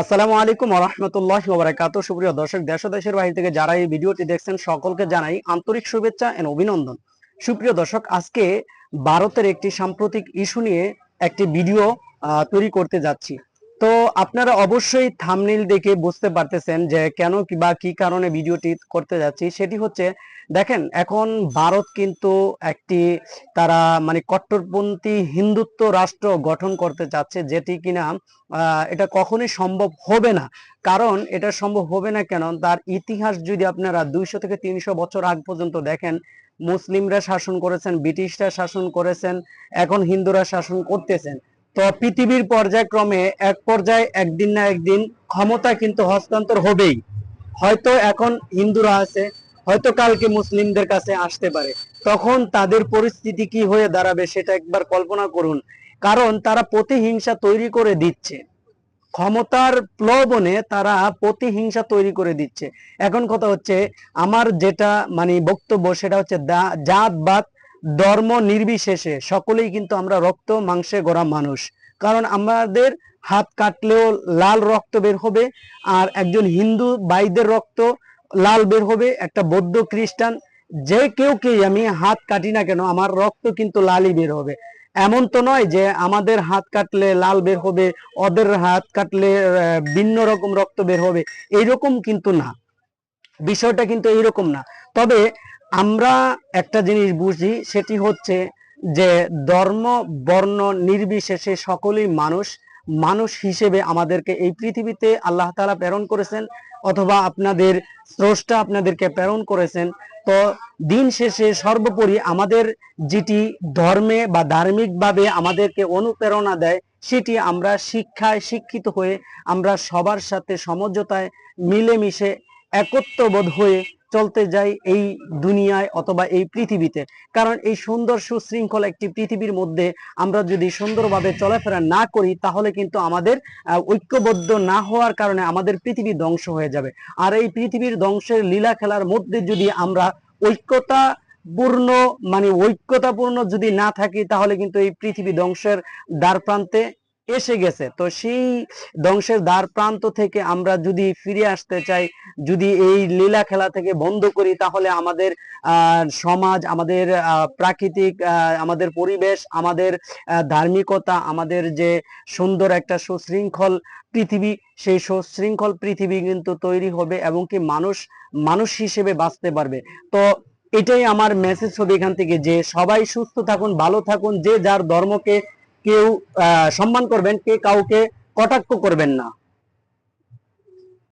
আসসালামু আলাইকুম রহমতুল্লাহ ওবরাকাত। সুপ্রিয় দর্শক, দেশ দেশের বাইরে থেকে যারা এই ভিডিওটি দেখছেন, সকলকে জানাই আন্তরিক শুভেচ্ছা এবং অভিনন্দন। সুপ্রিয় দর্শক, আজকে ভারতের একটি সাম্প্রতিক ইস্যু নিয়ে একটি ভিডিও তৈরি করতে যাচ্ছি। তো আপনারা অবশ্যই থামনিল দেখে বুঝতে পারতেছেন যে কেন কি বা কি কারণে ভিডিওটি করতে যাচ্ছি। সেটি হচ্ছে, দেখেন, এখন ভারত কিন্তু একটি তারা মানে কট্টরপন্থী হিন্দুত্ব রাষ্ট্র গঠন করতে চাচ্ছে, যেটি কিনা এটা কখনোই সম্ভব হবে না। কারণ এটা সম্ভব হবে না কেন? তার ইতিহাস যদি আপনারা দুইশো থেকে তিনশো বছর আগ পর্যন্ত দেখেন, মুসলিমরা শাসন করেছেন, ব্রিটিশরা শাসন করেছেন, এখন হিন্দুরা শাসন করতেছেন। তো পৃথিবীর পর্যায়ক্রমে এক পর্যায়ে একদিন না একদিন ক্ষমতা কিন্তু হস্তান্তর হবেই। হয়তো এখন হিন্দুরা আছে, হয়তো কালকে মুসলিমদের কাছে আসতে পারে। তখন তাদের পরিস্থিতি কি হয়ে দাঁড়াবে সেটা একবার কল্পনা করুন। কারণ তারা প্রতিহিংসা তৈরি করে দিচ্ছে। ক্ষমতার প্লবনে তারা প্রতিহিংসা তৈরি করে দিচ্ছে। এখন কথা হচ্ছে, আমার যেটা মানে বক্তব্য সেটা হচ্ছে জাতবাদ ধর্ম নির্বিশেষে সকলেই কিন্তু আমরা রক্ত, মাংসে গড়া মানুষ। কারণ আমাদের হাত কাটলেও লাল রক্ত বের হবে আর একজন হিন্দু বাইদের রক্ত লাল বের হবে, একটা বৌদ্ধ খ্রিস্টান, যে কেউ কেই আমি হাত কাটি না কেন, আমার রক্ত কিন্তু লালই বের হবে। এমন তো নয় যে আমাদের হাত কাটলে লাল বের হবে, ওদের হাত কাটলে ভিন্ন রকম রক্ত বের হবে, এইরকম কিন্তু না। বিষয়টা কিন্তু এইরকম না। তবে আমরা একটা জিনিস বুঝি, সেটি হচ্ছে যে ধর্ম, বর্ণ নির্বিশেষে সকলেই মানুষ। মানুষ হিসেবে আমাদেরকে এই পৃথিবীতে আল্লাহ তাআলা প্রেরণ করেছেন, অথবা আপনাদের স্রষ্টা আপনাদেরকে প্রেরণ করেছেন। তো দিন শেষে সর্বোপরি আমাদের যেটি ধর্মে বা ধার্মিকভাবে আমাদেরকে অনুপ্রেরণা দেয়, সেটি আমরা শিক্ষায় শিক্ষিত হয়ে আমরা সবার সাথে সমঝোতায় মিলেমিশে একত্ববোধ হয়ে চলতে যাই এই দুনিয়ায় অথবা এই পৃথিবীতে। কারণ এই সুন্দর সুশৃঙ্খল একটি পৃথিবীর মধ্যে আমরা যদি সুন্দরভাবে চলাফেরা না করি, তাহলে কিন্তু আমাদের ঐক্যবদ্ধ না হওয়ার কারণে আমাদের পৃথিবী ধ্বংস হয়ে যাবে। আর এই পৃথিবীর ধ্বংসের লীলা খেলার মধ্যে যদি আমরা ঐক্যতা পূর্ণ মানে ঐক্যতাপূর্ণ যদি না থাকি, তাহলে কিন্তু এই পৃথিবী ধ্বংসের দ্বার প্রান্তে এসে গেছে। তো সেই ধ্বংসের দ্বার প্রান্ত থেকে আমরা যদি ফিরে আসতে চাই, যদি এই লীলা খেলা থেকে বন্ধ করি, তাহলে আমাদের সমাজ, আমাদের প্রাকৃতিক আমাদের পরিবেশ, আমাদের ধার্মিকতা, আমাদের যে সুন্দর একটা সুশৃঙ্খল পৃথিবী, সেই সুশৃঙ্খল পৃথিবী কিন্তু তৈরি হবে এবং কি মানুষ মানুষ হিসেবে বাঁচতে পারবে। তো এটাই আমার মেসেজ হবে এখান থেকে যে সবাই সুস্থ থাকুন, ভালো থাকুন, যে যার ধর্মকে কেউ সম্মান করবেন কে কাউকে কটাক্ষ করবেন না।